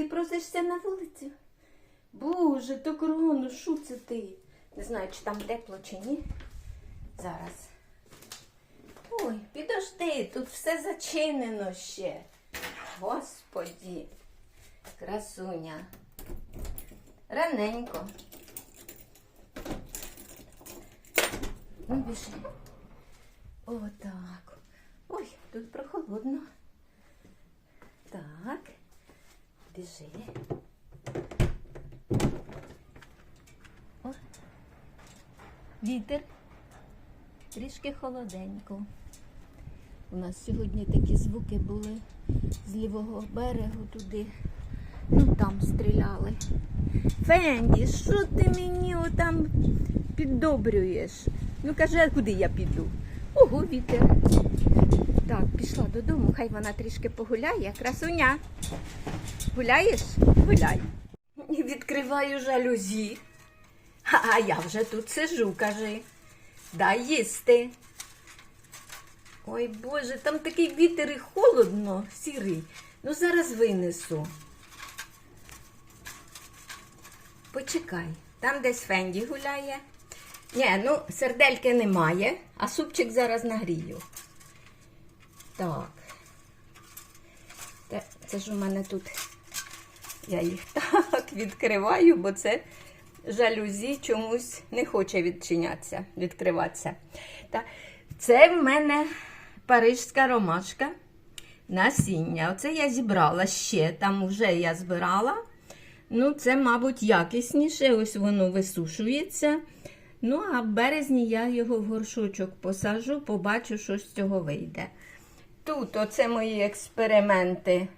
Ти просишся на вулицю? Боже, так рано, що це ти? Не знаю, чи там тепло, чи ні. Зараз. Ой, підожди, тут все зачинено ще. Господі, красуня. Раненько. Ну, біжи. Отак. Ой, тут прохолодно. Так. Біжи. О. Вітер. Трішки холоденько. У нас сьогодні такі звуки були з лівого берегу туди. Ну там стріляли. Фенді, що ти мені отам піддобрюєш? Ну кажи, а куди я піду? Ого, вітер. Так, пішла додому, хай вона трішки погуляє. Красуня. Гуляєш? Гуляй. Відкриваю жалюзі. А я вже тут сижу, кажи. Дай їсти. Ой Боже, там такий вітер і холодно, сірий. Ну зараз винесу. Почекай, там десь Фенді гуляє. Ні, ну сердельки немає, а супчик зараз нагрію. Так. Це ж у мене тут. Я їх так відкриваю, бо це жалюзі чомусь не хоче відчинятися, відкриватися. Так. Це в мене парижська ромашка. Насіння. Оце я зібрала ще, там вже я збирала. Ну, це, мабуть, якісніше, ось воно висушується. Ну, а в березні я його в горшочок посажу, побачу, що з цього вийде. Тут оце мої експерименти.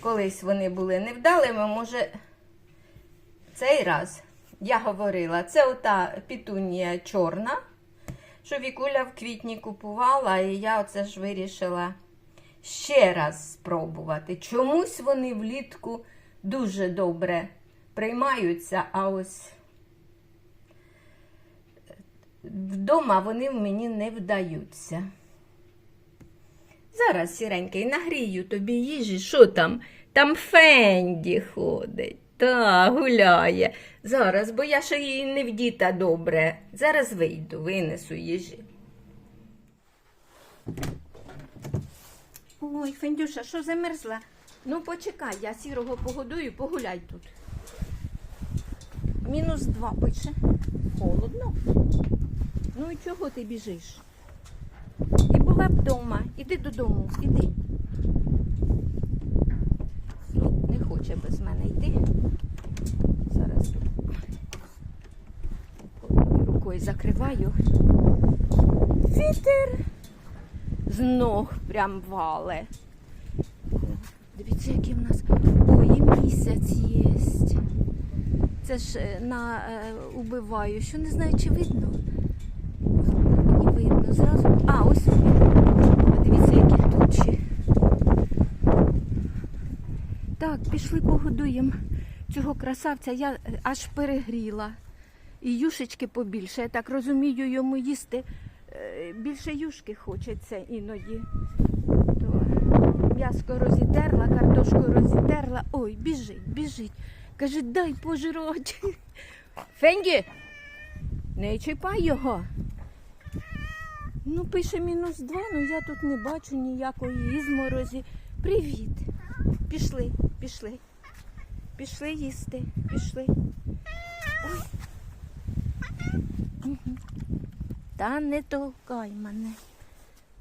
Колись вони були невдалими, може, цей раз я говорила, це ота пітунія чорна, що Вікуля в квітні купувала, і я оце ж вирішила ще раз спробувати. Чомусь вони влітку дуже добре приймаються, а ось вдома вони в мені не вдаються. Зараз, сіренький, нагрію тобі їжі. Що там? Там Фенді ходить. Та, гуляє. Зараз, бо я ще її не вдіта добре. Зараз вийду, винесу їжі. Ой, Фендюша, що замерзла? Ну, почекай, я сірого погодую, погуляй тут. Мінус два пише. Холодно. Ну і чого ти біжиш? Б вдома. Іди додому, іди. Ну, не хоче без мене йти. Зараз рукою закриваю. Вітер з ног прям вале. Дивіться, який в нас ой, місяць є. Це ж е, на е, убиваю, що не знаю, чи видно. Мені видно зразу. А, ось він. Подивіться, які тучі. Так, пішли погодуємо цього красавця. Я е, аж перегріла. І юшечки побільше. Я так розумію, йому їсти е, більше юшки хочеться іноді. То м'яско розітерла, картошку розітерла. Ой, біжить, біжить. Каже, дай пожрати. Фенді, не чіпай його. Ну, пише мінус два, ну я тут не бачу ніякої ізморозі. Привіт. Пішли, пішли. Пішли їсти, пішли. Ой. Та не толкай мене.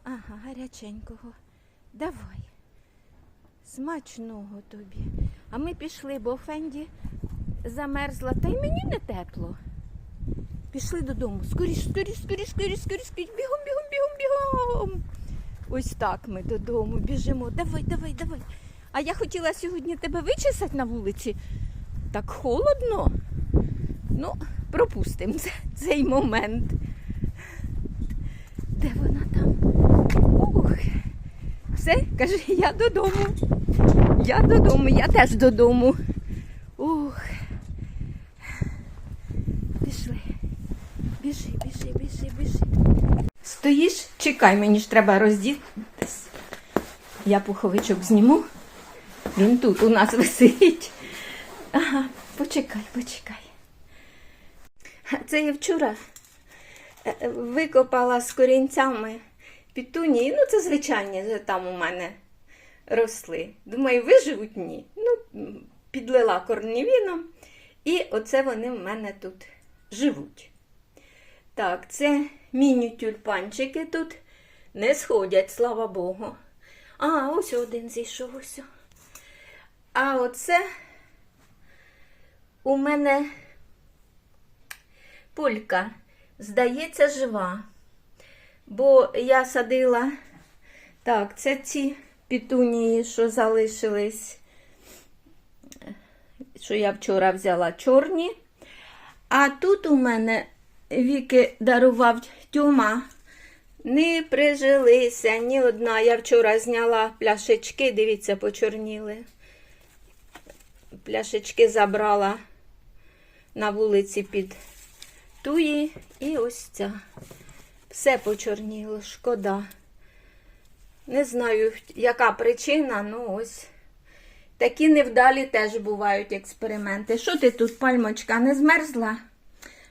Ага, гаряченького. Давай. Смачного тобі. А ми пішли, бо Фенді замерзла, та й мені не тепло. Пішли додому. Скоріш, скоріш, скоріш, скоріш, скоріш, скоріш. Бігом, бігом, бігом, бігом. Ось так ми додому біжимо. Давай, давай, давай. А я хотіла сьогодні тебе вичесати на вулиці. Так холодно. Ну, пропустимо це- цей момент. Де вона там? Ох. Все, каже, я додому. Я додому, я теж додому. Ух. Пішли. Біжи, біжи, біжи, біжи. Стоїш, чекай, мені ж треба роздітись. Я пуховичок зніму. Він тут у нас висить. Ага, почекай, почекай. Це я вчора е, е, викопала з корінцями пітунії. Ну, це звичайні, там у мене росли. Думаю, виживуть ні. Ну, підлила корнівіном, і оце вони в мене тут живуть. Так, це міні-тюльпанчики тут не сходять, слава Богу. А, ось один зійшов ось. А оце у мене пулька, здається, жива. Бо я садила, так, це ці пітунії, що залишились, що я вчора взяла чорні. А тут у мене віки дарував тьома. Не прижилися ні одна. Я вчора зняла пляшечки, дивіться, почорніли. Пляшечки забрала на вулиці під туї. І ось ця. Все почорніло, шкода. Не знаю, яка причина, ну ось. Такі невдалі теж бувають експерименти. Що ти тут, пальмочка, не змерзла?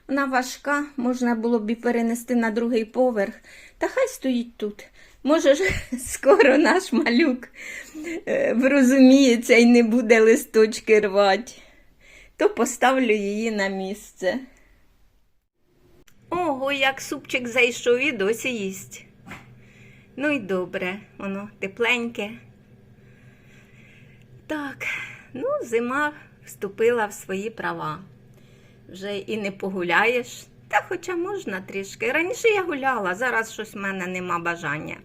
Вона важка, можна було б і перенести на другий поверх. Та хай стоїть тут. Може ж, скоро наш малюк е, врозуміється і не буде листочки рвати. То поставлю її на місце. Ого, як супчик зайшов і досі їсть. Ну і добре, воно тепленьке. Так, ну, зима вступила в свої права. Вже і не погуляєш. Та хоча можна трішки. Раніше я гуляла, зараз щось в мене нема бажання.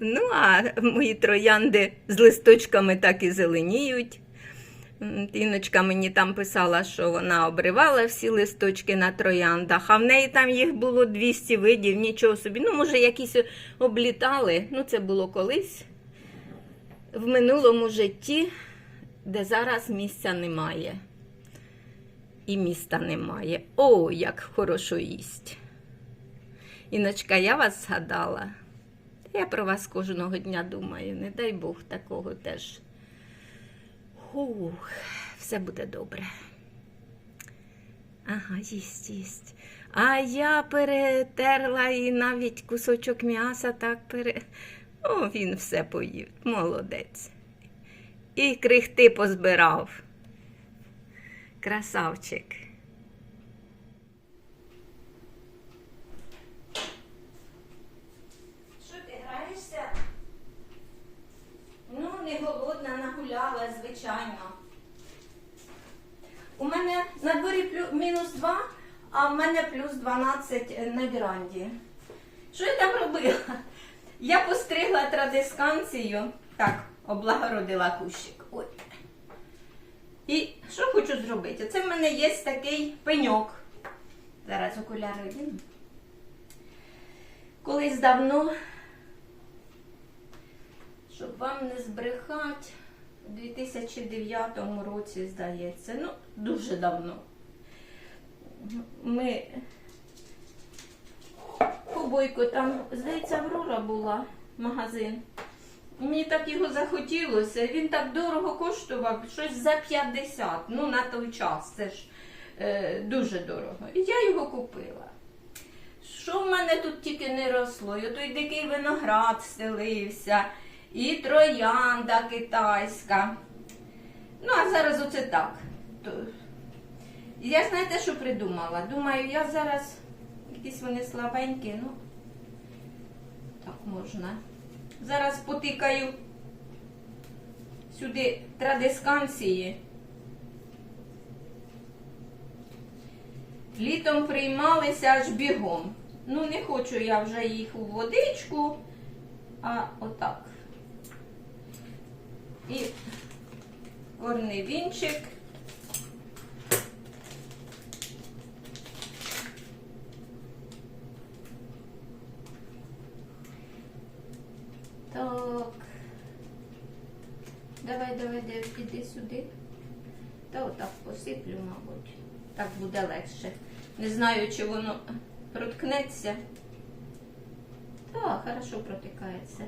Ну, а мої троянди з листочками так і зеленіють. Тіночка мені там писала, що вона обривала всі листочки на трояндах, а в неї там їх було 200 видів, нічого собі. Ну, може, якісь облітали. Ну, це було колись в минулому житті, де зараз місця немає. І міста немає. О, як хорошо їсть. Іночка, я вас згадала. Я про вас кожного дня думаю. Не дай Бог такого теж. Ух, все буде добре. Ага, їсть, їсть. А я перетерла і навіть кусочок м'яса так пере. О, він все поїв. Молодець. І крихти позбирав. Красавчик. Що ти граєшся? Ну, не голодна, нагуляла, звичайно. У мене на дворі мінус 2, а в мене плюс 12 на віранді. Що я там робила? Я постригла традисканцію. Так, облагородила кущик. Ой. І що хочу зробити? Це в мене є такий пеньок. Зараз окуляри одіну. Колись давно, щоб вам не збрехати, у 2009 році, здається, ну, дуже давно. Ми побойко, там, здається, Аврора була магазин. Мені так його захотілося. Він так дорого коштував, щось за 50. Ну, на той час. Це ж е, дуже дорого. І я його купила. Що в мене тут тільки не росло? І той дикий виноград стелився, і троянда китайська. Ну, а зараз оце так. Я знаєте, що придумала? Думаю, я зараз якісь вони слабенькі, ну так можна. Зараз потикаю сюди традисканції. Літом приймалися аж бігом. Ну, не хочу я вже їх у водичку, а отак. І корневінчик. Так. Давай, піди сюди. Та отак посиплю, мабуть. Так буде легше. Не знаю, чи воно проткнеться. Так, хорошо протикається.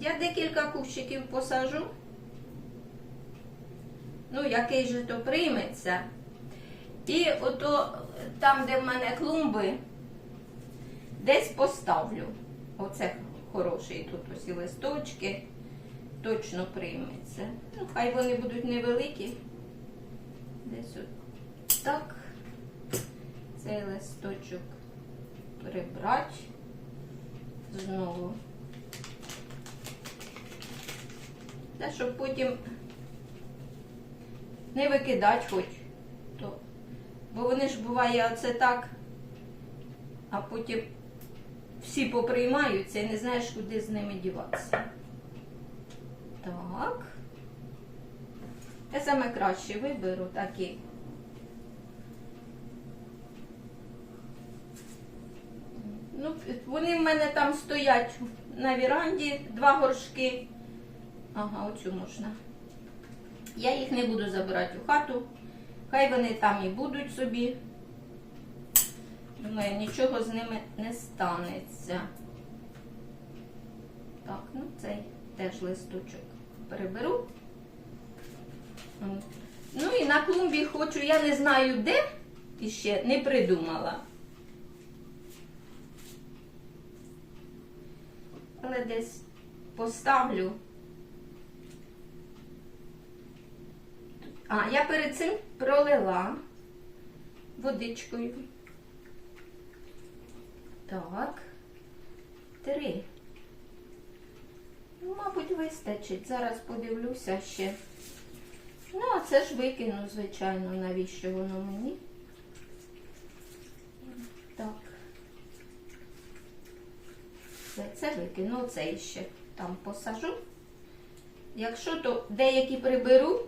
Я декілька кущиків посажу. Ну, який же то прийметься. І ото там, де в мене клумби, десь поставлю. Оце хороший тут ось і листочки. Точно прийметься. Ну, хай вони будуть невеликі. Десь от так. Цей листочок прибрати. Знову. Та щоб потім не викидати хоч. То. Бо вони ж буває оце так, а потім всі поприймаються і не знаєш, куди з ними діватися. Так. Я саме краще виберу такі. Ну, вони в мене там стоять на віранді, два горшки. Ага, оцю можна. Я їх не буду забирати у хату. Хай вони там і будуть собі. Думаю, нічого з ними не станеться. Так, ну цей теж листочок переберу. Ну і на клумбі хочу, я не знаю де, і ще не придумала. Але десь поставлю. А, я перед цим пролила водичкою. Так. Три. Мабуть, вистачить. Зараз подивлюся ще. Ну, а це ж викину, звичайно, навіщо воно мені. Так. Це, це викину, це ще там посажу. Якщо то деякі приберу,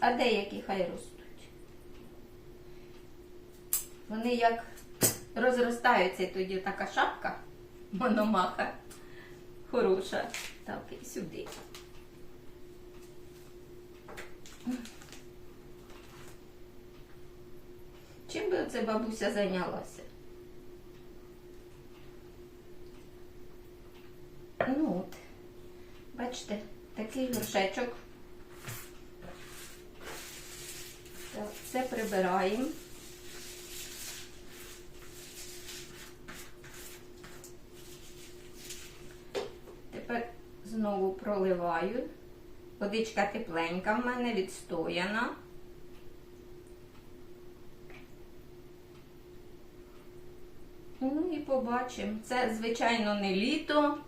а деякі хай ростуть. Вони як розростаються, тоді така шапка мономаха хороша. Так, і сюди. Чим би оце бабуся зайнялася? Ну от, бачите, такий горшечок. Так, це прибираємо. Знову проливаю. Водичка тепленька в мене відстояна. Ну і побачимо. Це, звичайно, не літо.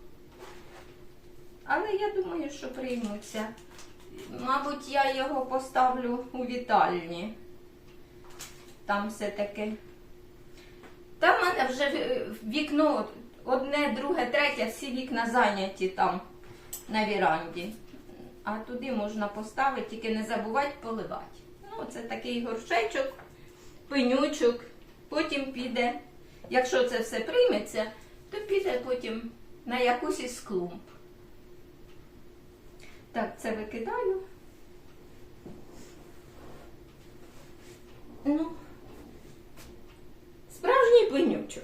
Але я думаю, що приймуться. Мабуть, я його поставлю у вітальні. Там все-таки. Там в мене вже вікно одне, друге, третє, всі вікна зайняті там на віранді. А туди можна поставити, тільки не забувати поливати. Ну, це такий горшечок, пенючок, потім піде. Якщо це все прийметься, то піде потім на якусь із клумб. Так, це викидаю. Ну, справжній пенючок.